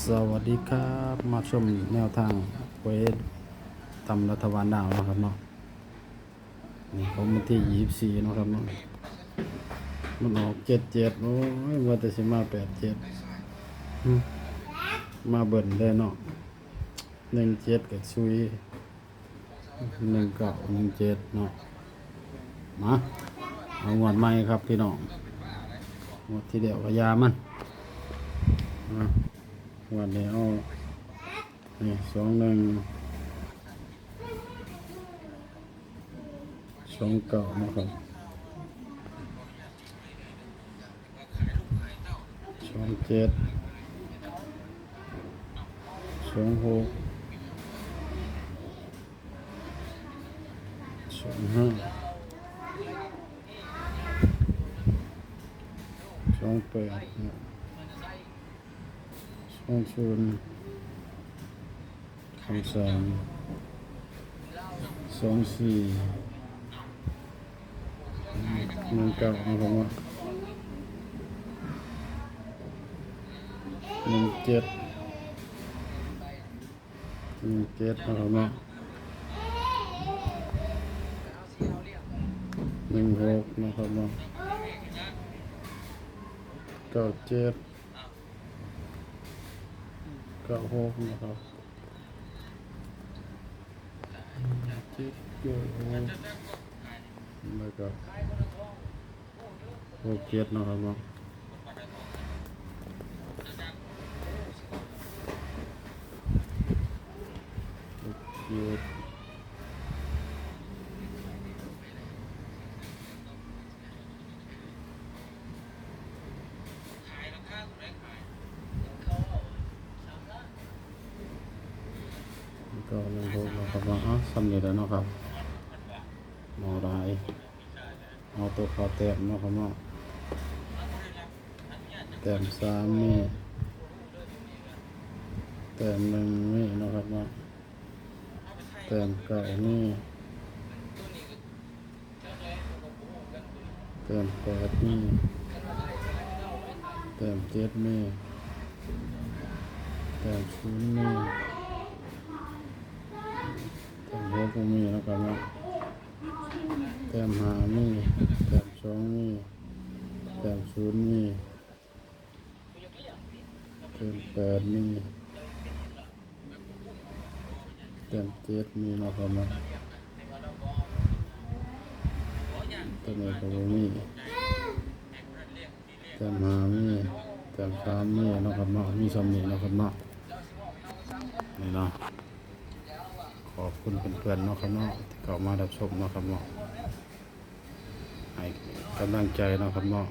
สวัสดีครับ มาชมแนวทางเวททำรัฐบาลดาวเนาะครับเนาะนี่ผมวันที่ยี่สี่นาะครับเนาะมันออกเจ็ดเจ็ดโอ้ยว่าแต่สิมาแปดเจ็ดมาเบิ่นได้เนาะหนึ่งเจ็ดกับซุยหนึ่งเก้าหนึ่งเจ็ดเนาะมาเอางวดใหม่ครับพี่น้องงวดที่เดียวกับยามันมา วันนี้เอานี่สองหนึ่งสองเก่านะครับสองเจ็ดสองหกสองห้าสองแปด นะสองศูนย์สองสองสี่หนึ่งเก้านะครับว่าหนึ่งเจ็ดหนึ่งเจ็ดนะครับว่าหนึ่งหกนะครับว่าเก้าเจ็ด เก้าหกนะครับเจ็ดเก้าหกแล้วก็หกเจ็ดนะครับเนาะหกเจ็ดแล้วก็หนึ่งหกนะ ครับว่าอ๋อสำเร็จแล้วเนาะครับหมอรายเอาตัวเขาแต้มเนาะครับเนาะแต้มสามนี่แต้มหนึ่งนี่เนาะครับเนาะแต้มเก้านี่แต้มแปดนี่แต้มเจ็ดนี่แต้มศูนย์นี่ มหกก็มีเนาะครับเนะแต้มหานี่แต้มสองนี่แต้มศูนย์นี่แต้มแปดนี่แต้มเจ็ดนี่นะครับเนาะแต้มเอกก็บ่มีแต้มหานี่แต้มสามนี่นะครับเนาะมีสำนีเนะครับเนาะนี่เนาะ ขอบคุณเพื่อนๆเนาะครับเนาะที่เข้ามารับชมเนาะครับเนาะให้กำลังใจเนาะครับเนาะ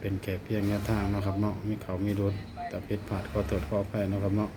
เป็นแก่เพียงแนวทางเนาะครับเนาะมีเขามีรถแต่ผิดพลาดก็ตรวจข้อแพ้เนาะครับเนาะ